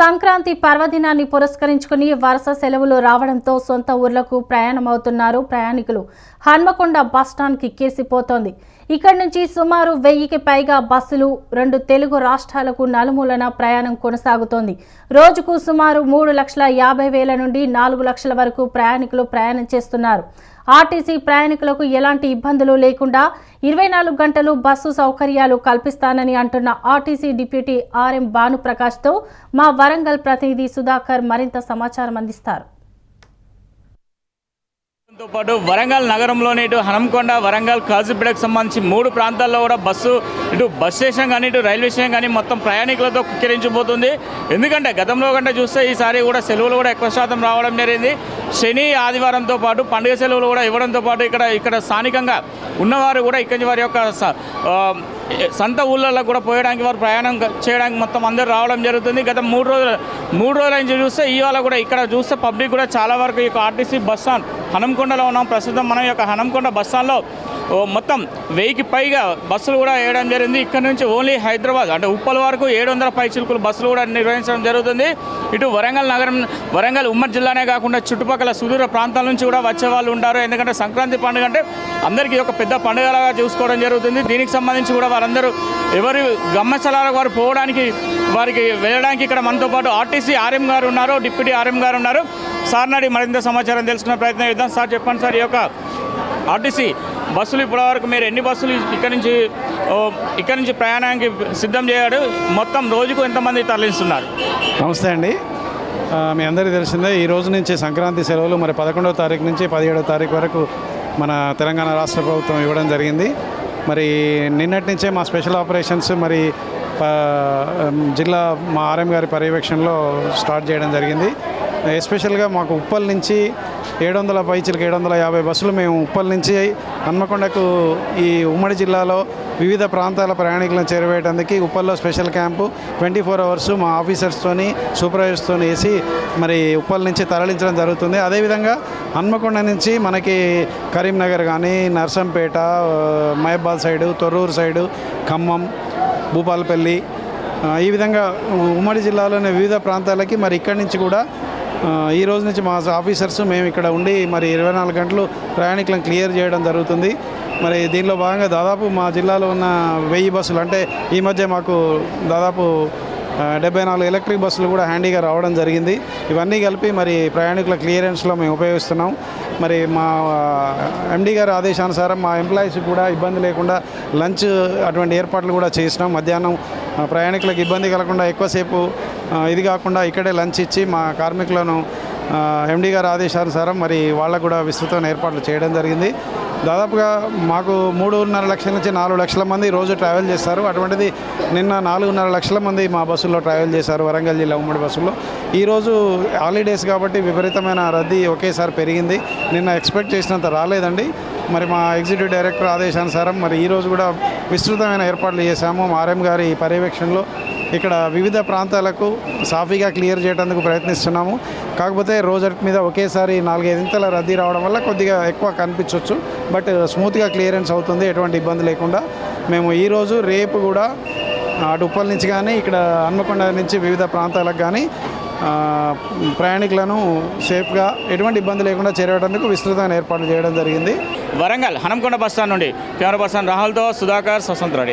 సంక్రాంతి పర్వదినాన్ని పురస్కరించుకుని వరుస సెలవులు రావడంతో సొంత ఊర్లకు ప్రయాణమవుతున్నారు ప్రయాణికులు. హన్మకొండ బస్టాండ్కి కేసిపోతోంది. ఇక్కడి నుంచి సుమారు వెయ్యికి పైగా బస్సులు రెండు తెలుగు రాష్ట్రాలకు నలుమూలన ప్రయాణం కొనసాగుతోంది. రోజుకు సుమారు మూడు లక్షల యాభై వేల నుండి నాలుగు లక్షల వరకు ప్రయాణికులు ప్రయాణం చేస్తున్నారు. ఆర్టీసీ ప్రయాణికులకు ఎలాంటి ఇబ్బందులు లేకుండా ఇరవై నాలుగు గంటలు బస్సు సౌకర్యాలు కల్పిస్తానని అంటున్న ఆర్టీసీ డిప్యూటీ ఆర్ఎం భానుప్రకాష్తో మా వరంగల్ ప్రతినిధి సుధాకర్ మరింత సమాచారం అందిస్తారు. తో పాటు వరంగల్ నగరంలోని ఇటు హనంకొండ వరంగల్ కాజుపేటకు సంబంధించి మూడు ప్రాంతాల్లో కూడా బస్సు ఇటు బస్ స్టేషన్ కానీ ఇటు రైల్వే స్టేషన్ కానీ మొత్తం ప్రయాణికులతో కుక్కిరించిపోతుంది ఎందుకంటే గతంలో కంటే చూస్తే ఈసారి కూడా సెలవులు కూడా ఎక్కువ శాతం రావడం జరిగింది. శని ఆదివారంతో పాటు పండుగ సెలవులు కూడా ఇవ్వడంతో పాటు ఇక్కడ ఇక్కడ స్థానికంగా ఉన్నవారు కూడా ఇక్కడి వారి యొక్క సంత సొంత ఊళ్ళల్లో కూడా పోయడానికి వారు ప్రయాణం చేయడానికి మొత్తం అందరూ రావడం జరుగుతుంది. గత మూడు రోజులు మూడు రోజుల నుంచి చూస్తే ఇవాళ కూడా ఇక్కడ చూస్తే పబ్లిక్ కూడా చాలా వరకు ఈ యొక్క ఆర్టీసీ బస్ స్టాండ్ హనంకొండలో ఉన్నాం. ప్రస్తుతం మనం యొక్క హనంకొండ బస్ స్టాండ్లో మొత్తం వెయ్యికి పైగా బస్సులు కూడా వేయడం జరిగింది. ఇక్కడ నుంచి ఓన్లీ హైదరాబాద్ అంటే ఉప్పల వరకు ఏడు వందల పై చిలుకులు బస్సులు కూడా నిర్వహించడం జరుగుతుంది. ఇటు వరంగల్ నగరం వరంగల్ ఉమ్మడి జిల్లానే కాకుండా చుట్టుపక్కల సుదూర ప్రాంతాల నుంచి కూడా వచ్చే వాళ్ళు ఉంటారు. ఎందుకంటే సంక్రాంతి పండుగ అంటే అందరికీ ఒక పెద్ద పండుగలాగా చూసుకోవడం జరుగుతుంది. దీనికి సంబంధించి కూడా వారందరూ ఎవరి గమ్మస్థలాలకు వారు పోవడానికి వారికి వెళ్ళడానికి ఇక్కడ మనతో పాటు ఆర్టీసీ ఆర్ఎం గారు ఉన్నారు డిప్యూటీ ఆర్ఎం గారు ఉన్నారు. సార్ నాడి మరింత సమాచారం తెలుసుకునే ప్రయత్నం చేద్దాం. సార్ చెప్పండి సార్ ఈ యొక్క ఆర్టీసీ బస్సులు ఇప్పటివరకు మీరు ఎన్ని బస్సులు ఇక్కడ నుంచి ఇక్కడి ఇక్కడ నుంచి ప్రయాణానికి సిద్ధం చేయడు? మొత్తం రోజుకు ఎంతమంది తరలిస్తున్నారు? నమస్తే అండి. మీ అందరికీ తెలిసిందే ఈ రోజు నుంచి సంక్రాంతి సెలవులు మరి పదకొండవ తారీఖు నుంచి పదిహేడవ తారీఖు వరకు మన తెలంగాణ రాష్ట్ర ప్రభుత్వం ఇవ్వడం జరిగింది. మరి నిన్నటి నుంచే మా స్పెషల్ ఆపరేషన్స్ మరి జిల్లా మా ఆర్ఎం గారి పర్యవేక్షణలో స్టార్ట్ చేయడం జరిగింది. ఎస్పెషల్గా మాకు ఉప్పల్ నుంచి ఏడు వందల పైచిలకు ఏడు వందల యాభై బస్సులు మేము ఉప్పల్ నుంచి హన్మకొండకు ఈ ఉమ్మడి జిల్లాలో వివిధ ప్రాంతాల ప్రయాణికులను చేరవేయడానికి ఉప్పల్లో special camp twenty four hours మా ఆఫీసర్స్తోని సూపర్వైజర్స్తో వేసి మరి ఉప్పల్ నుంచి తరలించడం జరుగుతుంది. అదేవిధంగా హన్మకొండ నుంచి మనకి కరీంనగర్ కానీ నర్సంపేట మహబాల్ సైడు తొర్రూరు సైడు ఖమ్మం భూపాలపల్లి ఈ విధంగా ఉమ్మడి జిల్లాలోని వివిధ ప్రాంతాలకి మరి ఇక్కడి నుంచి కూడా ఈ రోజు నుంచి మా ఆఫీసర్స్ మేము ఇక్కడ ఉండి మరి ఇరవై నాలుగు గంటలు ప్రయాణికులను క్లియర్ చేయడం జరుగుతుంది. మరి దీనిలో భాగంగా దాదాపు మా జిల్లాలో ఉన్న వెయ్యి బస్సులు అంటే ఈ మధ్య మాకు దాదాపు డెబ్బై నాలుగు ఎలక్ట్రిక్ బస్సులు కూడా హ్యాండీగా రావడం జరిగింది. ఇవన్నీ కలిపి మరి ప్రయాణికుల క్లియరెన్స్లో మేము ఉపయోగిస్తున్నాం. మరి మా ఎండీ గారి ఆదేశానుసారం మా ఎంప్లాయీస్ కూడా ఇబ్బంది లేకుండా లంచ్ అటువంటి ఏర్పాట్లు కూడా చేసినాం. మధ్యాహ్నం ప్రయాణికులకు ఇబ్బంది కలగకుండా ఎక్కువసేపు ఇది కాకుండా ఇక్కడే లంచ్ ఇచ్చి మా కార్మికులను ఎండీ గారి ఆదేశానుసారం మరి వాళ్ళకు కూడా విస్తృతమైన ఏర్పాట్లు చేయడం జరిగింది. దాదాపుగా మాకు మూడున్నర లక్షల నుంచి నాలుగు లక్షల మంది రోజు ట్రావెల్ చేస్తారు. అటువంటిది నిన్న నాలుగున్నర లక్షల మంది మా బస్సుల్లో ట్రావెల్ చేశారు వరంగల్ జిల్లా ఉమ్మడి బస్సుల్లో. ఈరోజు హాలిడేస్ కాబట్టి విపరీతమైన రద్దీ ఒకేసారి పెరిగింది. నిన్న ఎక్స్పెక్ట్ చేసినంత రాలేదండి. మరి మా ఎగ్జిక్యూటివ్ డైరెక్టర్ ఆదేశానుసారం మరి ఈరోజు కూడా విస్తృతమైన ఏర్పాట్లు చేశాము. మా ఆర్ఎం గారి పర్యవేక్షణలో ఇక్కడ వివిధ ప్రాంతాలకు సాఫీగా క్లియర్ చేయడానికి ప్రయత్నిస్తున్నాము. కాకపోతే రోజట్ మీద ఒకేసారి నాలుగైదింతల రద్దీ రావడం వల్ల కొద్దిగా ఎక్కువ కనిపించవచ్చు బట్ స్మూత్గా క్లియరెన్స్ అవుతుంది ఎటువంటి ఇబ్బంది లేకుండా. మేము ఈరోజు రేపు కూడా అటు ఉప్పల్ నుంచి కానీ ఇక్కడ హన్మకొండ నుంచి వివిధ ప్రాంతాలకు కానీ ప్రయాణికులను సేఫ్గా ఎటువంటి ఇబ్బంది లేకుండా చేరేటందుకు విస్తృతంగా ఏర్పాట్లు చేయడం జరిగింది. వరంగల్ హనంకొండ బస్ స్టాండ్ నుండి కెమెరా పర్సన్ రాహుల్తో సుధాకర్ స్వతంత్ర